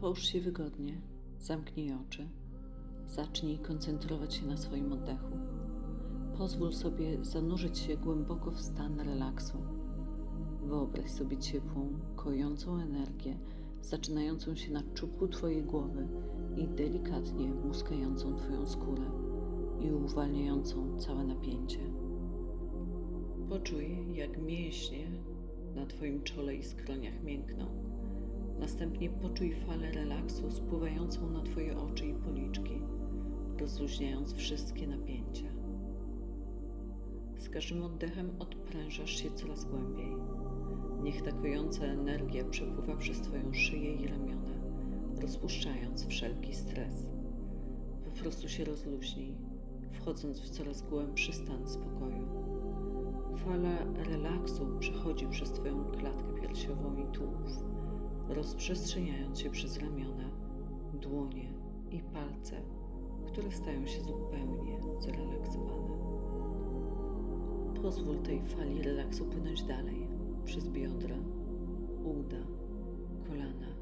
Połóż się wygodnie, zamknij oczy, zacznij koncentrować się na swoim oddechu. Pozwól sobie zanurzyć się głęboko w stan relaksu. Wyobraź sobie ciepłą, kojącą energię, zaczynającą się na czubku Twojej głowy i delikatnie muskającą Twoją skórę i uwalniającą całe napięcie. Poczuj, jak mięśnie na Twoim czole i skroniach miękną. Następnie poczuj falę relaksu spływającą na Twoje oczy i policzki, rozluźniając wszystkie napięcia. Z każdym oddechem odprężasz się coraz głębiej. Niech ta kojąca energia przepływa przez Twoją szyję i ramiona, rozpuszczając wszelki stres. Po prostu się rozluźnij, wchodząc w coraz głębszy stan spokoju. Fala relaksu przechodzi przez Twoją klatkę piersiową i tułów, rozprzestrzeniając się przez ramiona, dłonie i palce, które stają się zupełnie zrelaksowane. Pozwól tej fali relaksu płynąć dalej przez biodra, uda, kolana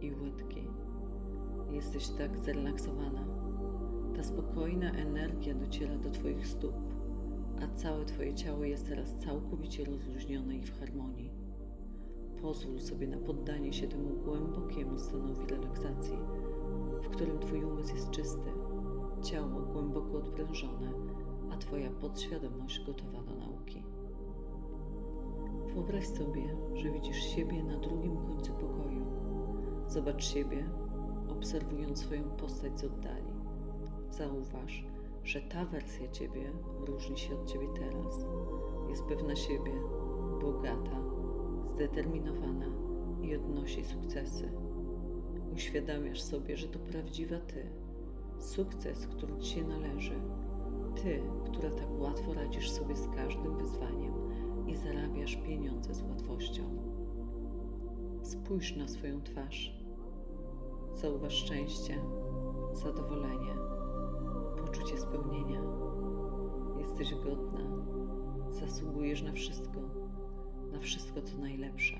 i łydki. Jesteś tak zrelaksowana. Ta spokojna energia dociera do Twoich stóp, a całe Twoje ciało jest teraz całkowicie rozluźnione i w harmonii. Pozwól sobie na poddanie się temu głębokiemu stanowi relaksacji, w którym Twój umysł jest czysty, ciało głęboko odprężone, a Twoja podświadomość gotowa do nauki. Wyobraź sobie, że widzisz siebie na drugim końcu pokoju. Zobacz siebie, obserwując swoją postać z oddali. Zauważ, że ta wersja Ciebie różni się od Ciebie teraz. Jest pewna siebie, bogata, zdeterminowana i odnosi sukcesy. Uświadamiasz sobie, że to prawdziwa Ty, sukces, który Ci się należy. Ty, która tak łatwo radzisz sobie z każdym wyzwaniem i zarabiasz pieniądze z łatwością. Spójrz na swoją twarz. Zauważ szczęście, zadowolenie, poczucie spełnienia. Jesteś godna, zasługujesz na wszystko, na wszystko co najlepsze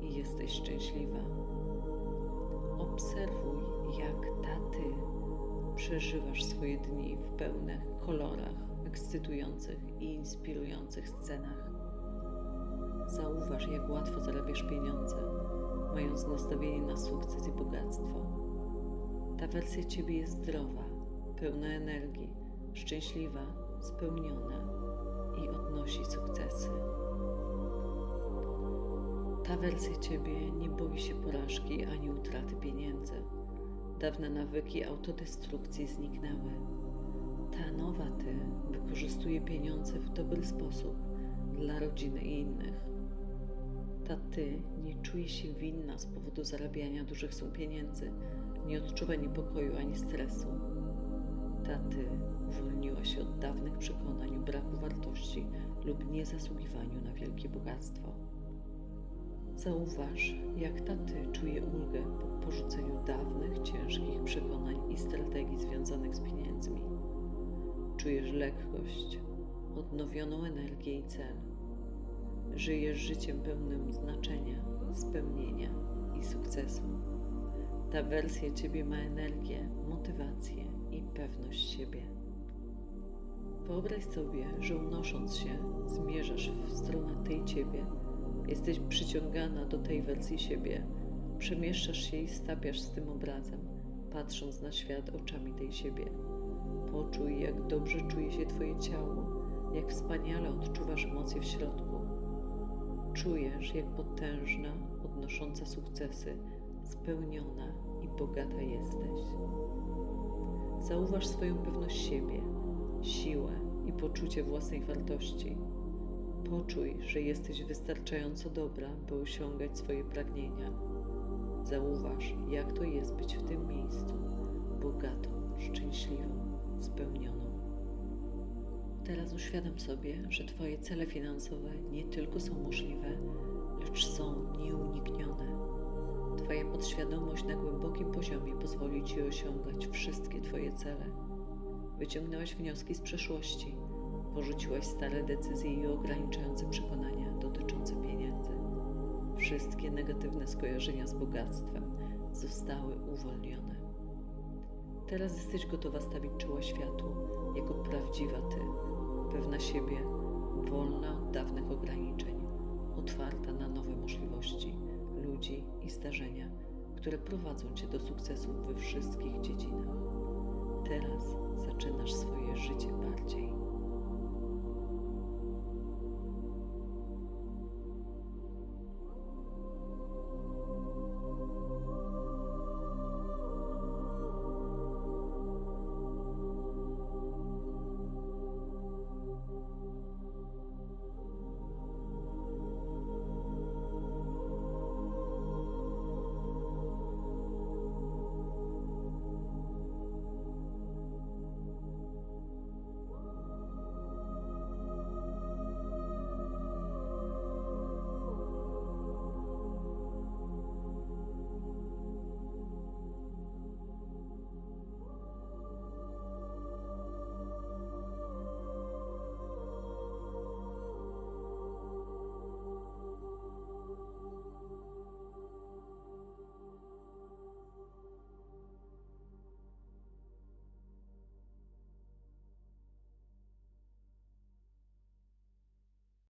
i jesteś szczęśliwa. Obserwuj, jak ta ty przeżywasz swoje dni w pełnych kolorach, ekscytujących i inspirujących scenach. Zauważ, jak łatwo zarabiasz pieniądze, mając nastawienie na sukces i bogactwo. Ta wersja ciebie jest zdrowa, pełna energii, szczęśliwa, spełniona i odnosi sukcesy. Ta wersja ciebie nie boi się porażki ani utraty pieniędzy. Dawne nawyki autodestrukcji zniknęły. Ta nowa ty wykorzystuje pieniądze w dobry sposób dla rodziny i innych. Ta ty nie czuje się winna z powodu zarabiania dużych sum pieniędzy, nie odczuwa niepokoju ani stresu. Ta ty uwolniła się od dawnych przekonań o braku wartości lub niezasługiwaniu na wielkie bogactwo. Zauważ, jak ta ty czuje ulgę po porzuceniu dawnych, ciężkich przekonań i strategii związanych z pieniędzmi. Czujesz lekkość, odnowioną energię i cel. Żyjesz życiem pełnym znaczenia, spełnienia i sukcesu. Ta wersja ciebie ma energię, motywację i pewność siebie. Wyobraź sobie, że unosząc się, zmierzasz w stronę tej ciebie, jesteś przyciągana do tej wersji siebie, przemieszczasz się i stapiasz z tym obrazem, patrząc na świat oczami tej siebie. Poczuj, jak dobrze czuje się Twoje ciało, jak wspaniale odczuwasz emocje w środku. Czujesz, jak potężna, odnosząca sukcesy, spełniona i bogata jesteś. Zauważ swoją pewność siebie, siłę i poczucie własnej wartości. Poczuj, że jesteś wystarczająco dobra, by osiągać swoje pragnienia. Zauważ, jak to jest być w tym miejscu, bogatą, szczęśliwą, spełnioną. Teraz uświadom sobie, że Twoje cele finansowe nie tylko są możliwe, lecz są nieuniknione. Twoja podświadomość na głębokim poziomie pozwoli Ci osiągać wszystkie Twoje cele. Wyciągnęłaś wnioski z przeszłości, porzuciłaś stare decyzje i ograniczające przekonania dotyczące pieniędzy. Wszystkie negatywne skojarzenia z bogactwem zostały uwolnione. Teraz jesteś gotowa stawić czoło światu jako prawdziwa ty, pewna siebie, wolna od dawnych ograniczeń, otwarta na nowe możliwości, ludzi i zdarzenia, które prowadzą cię do sukcesów we wszystkich dziedzinach. Teraz zaczynasz swoje życie bardziej